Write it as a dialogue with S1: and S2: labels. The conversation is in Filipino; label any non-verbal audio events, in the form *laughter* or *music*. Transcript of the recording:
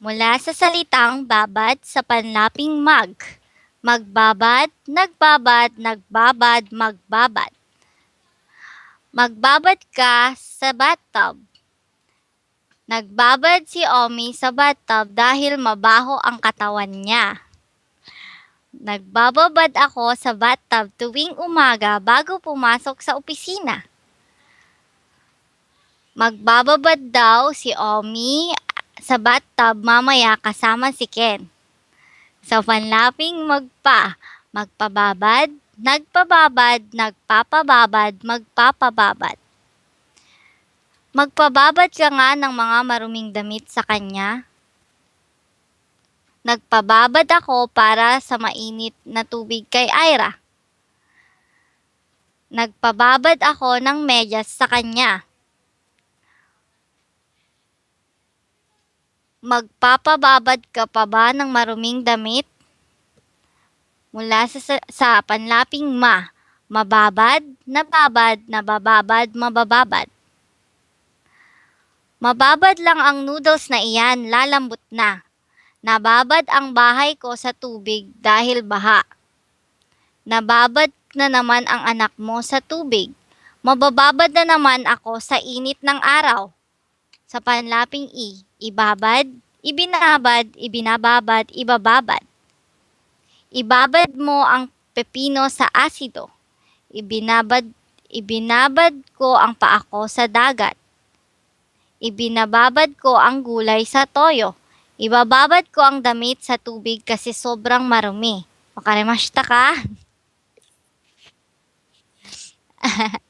S1: Mula sa salitang babad sa panlaping mag. Magbabad, nagbabad, nagbabad, magbabad. Magbabad ka sa bathtub. Nagbabad si Omi sa bathtub dahil mabaho ang katawan niya. Nagbababad ako sa bathtub tuwing umaga bago pumasok sa opisina. Magbababad daw si Omi sa bathtub mamaya kasama si Ken. Sa panlaping magpa, magpababad, nagpababad, nagpapababad, magpapababad. Magpababad ka nga ng mga maruming damit sa kanya. Nagpababad ako para sa mainit na tubig kay Ira. Nagpababad ako ng medyas sa kanya. Magpapababad ka pa ba ng maruming damit? Mula sa, sa, panlaping ma, mababad, nababad, nabababad, mabababad. Mababad lang ang noodles na iyan, lalambot na. Nababad ang bahay ko sa tubig dahil baha. Nababad na naman ang anak mo sa tubig. Mabababad na naman ako sa init ng araw. Sa panlaping i, ibabad, ibinabad, ibinababad, ibababad. Ibabad mo ang pepino sa asido. Ibinabad, ibinabad ko ang paa ko sa dagat. Ibinababad ko ang gulay sa toyo. Ibababad ko ang damit sa tubig kasi sobrang marumi. Wakarimashita ka? *laughs*